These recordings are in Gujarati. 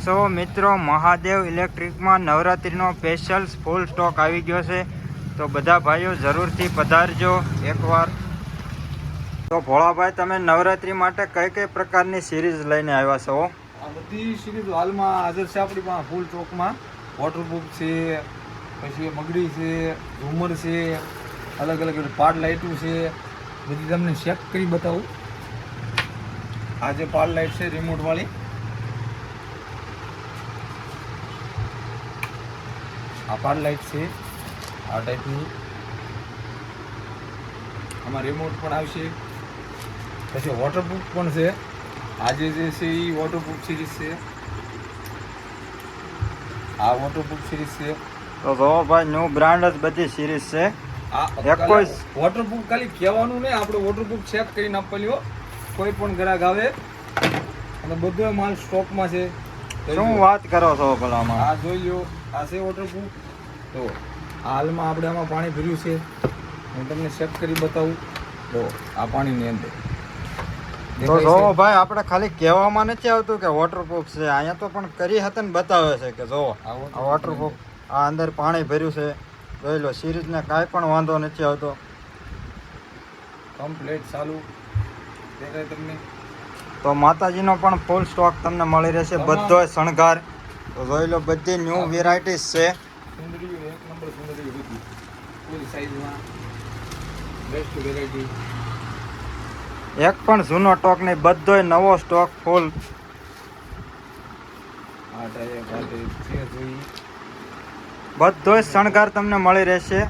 સો મિત્રો, મહાદેવ ઇલેક્ટ્રિકમાં નવરાત્રિનો સ્પેશિયલ ફૂલ સ્ટોક આવી ગયો છે. તો બધા ભાઈઓ જરૂરથી પધારજો એકવાર. તો ભોળાભાઈ, તમે નવરાત્રિ માટે કઈ કઈ પ્રકારની સિરીઝ લઈને આવ્યા છો? બધી સિરીઝ હાલમાં હાજર છે આપણી પાસે ફૂલ સ્ટોકમાં વોટરપ્રૂફ છે, પછી મગડી છે, ઝુમર છે અલગ અલગ પાડ લાઇટો છે. બધી તમને ચેક કરી બતાવું. આ જે પાડ લાઇટ છે રિમોટ વાળી આ પાડ લાઇટ છે. આ ટાઈપની આમાં રિમોટ પણ આવશે. પછી વોટરપ્રૂફ પણ છે. આજે જે છે એ વોટરપ્રૂફ સિરીઝ છે. આ વોટરપ્રૂફ સિરીઝ છે. તો જો ભાઈ ન્યૂ બ્રાન્ડ જ બધી સિરીઝ છે. આ એક કોઈ વોટરપ્રૂફ ખાલી કહેવાનું નહીં આપણે વોટરપ્રૂફ ચેક કરીને આપેલી કોઈ પણ ગ્રાહક આવે. અને બધો માલ સ્ટોકમાં છે. શું વાત કરો છો ભલામાં આ જોઈ લો આ છે વોટરપ્રૂફ તો હાલમાં આપણે આમાં પાણી ભર્યું છે. હું તમને ચેક કરી બતાવું. તો આ પાણીની અંદર તો જો ભાઈ આપણે ખાલી કહેવામાં નથી આવતું કે વોટરપ્રૂફ છે. અહીંયા તો પણ કરી હતી ને બતાવે છે કે જો આ આ વોટરપ્રૂફ આ અંદર પાણી ભર્યું છે. જોઈ લો સિરીઝને કાંઈ પણ વાંધો નથી આવતો. કમ્પ્લેટ ચાલુ. દેખાય તમને? તો માતાજીનો પણ ફૂલ સ્ટોક તમને મળી રહેશે. બધો શણગાર. જોઈ લો બધી ન્યૂ વેરાયટીઝ છે. એક બધી. પણ જૂનો સ્ટોક નહીં બધોય નવો સ્ટોક ફૂલ બધોય શણગાર તમને મળી રહેશે.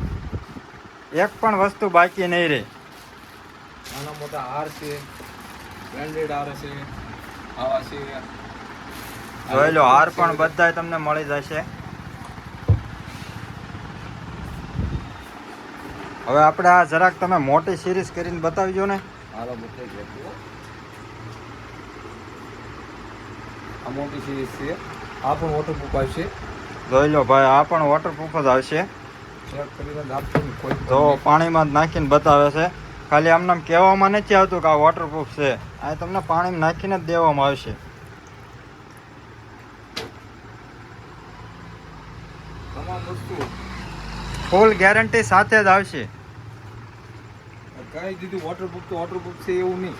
એક પણ વસ્તુ બાકી નહીં રહે. નાના મોટા હાર છે. બ્રાન્ડેડ હાર છે આવા છે. જોઈ લો હાર પણ બધાય તમને મળી જશે. હવે આપણે આ જરાક તમે મોટી સિરીઝ કરીને બતાવજો ને. હાલો બતાવી આ મોટી સિરીઝ છે. આ પણ વોટરપ્રૂફ આવશે. જોઈ લો ભાઈ આ પણ વોટરપ્રૂફ જ આવશે. જો પાણીમાં જ નાખીને બતાવે છે. ખાલી આમને આમ કહેવામાં નથી આવતું કે આ વોટરપ્રૂફ છે. આ તમને પાણી નાખીને જ દેવામાં આવશે. તમામ વસ્તુ ફૂલ ગેરંટી સાથે જ આવશે. કઈ દીધું વોટરપ્રૂફ તો વોટરપ્રૂફ છે એવું નહીં.